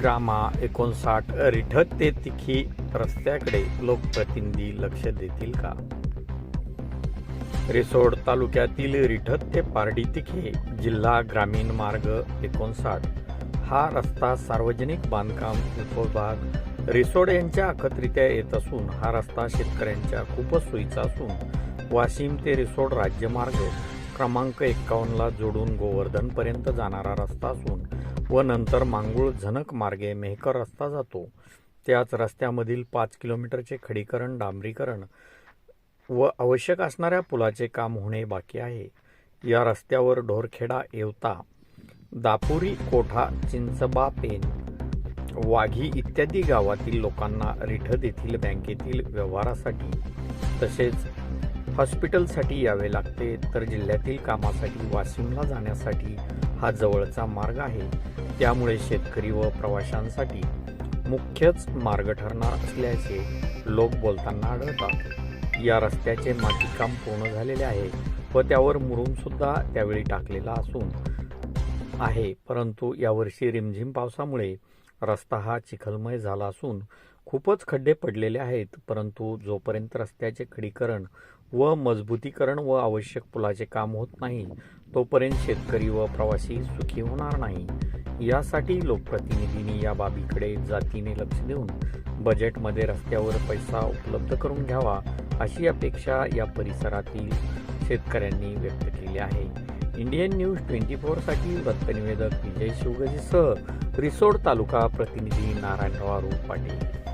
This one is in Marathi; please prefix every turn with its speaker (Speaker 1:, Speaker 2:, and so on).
Speaker 1: ग्रामा एकोणसाठ रिठत ते तिखी रस्त्याकडे लोकप्रतिनिधी लक्ष देतील का? रिसोड तालुक्यातील रिठत ते पारडी तिखे जिल्हा ग्रामीण मार्ग एकोणसाठ. हा रस्ता सार्वजनिक बांधकाम उपभाग रिसोड यांच्या अखत्रित्या येत असून हा रस्ता शेतकऱ्यांच्या खूपच सोयीचा असून वाशिम ते रिसोड राज्यमार्ग क्रमांक एक्कावन्नला जोडून गोवर्धनपर्यंत जाणारा रस्ता असून व नंतर मांगूळ झनक मार्गे मेहकर रस्ता जातो. त्याच रस्त्यामधील पाच किलोमीटरचे खडीकरण डांबरीकरण व आवश्यक असणाऱ्या पुलाचे काम होणे बाकी आहे. या रस्त्यावर ढोरखेडा येवता दापुरी कोठा चिंचबा पेन वाघी इत्यादी गावातील लोकांना रिठद येथील बँकेतील व्यवहारासाठी तसेच हॉस्पिटलसाठी यावे लागते तर जिल्ह्यातील कामासाठी वाशिमला जाण्यासाठी हा जवळचा मार्ग आहे. त्यामुळे शेतकरी व प्रवाशांसाठी मुख्यच मार्ग ठरणार असल्याचे लोक बोलताना आढळतात. या रस्त्याचे मातीकाम पूर्ण झालेले आहे व त्यावर मुरुमसुद्धा त्यावेळी टाकलेला असून आहे. परंतु यावर्षी रिमझिम पावसामुळे रस्ता हा चिखलमय झाला असून खूपच खड्डे पडलेले आहेत परंतु जोपर्यंत रस्त्याचे खडीकरण व मजबूतीकरण व आवश्यक पुलाचे काम होत नाही तोपर्यंत शेतकरी व प्रवासी सुखी होणार नाही. यासाठी लोकप्रतिनिधींनी या बाबीकडे जातीने लक्ष देऊन बजेटमध्ये रस्त्यावर पैसा उपलब्ध करून घ्यावा अशी अपेक्षा या परिसरातील शेतकऱ्यांनी व्यक्त केली आहे. इंडियन न्यूज ट्वेंटी फोरसाठी वृत्तनिवेदक विजय शिवगजीसह रिसोड तालुका प्रतिनिधी नारायणराव पाटील.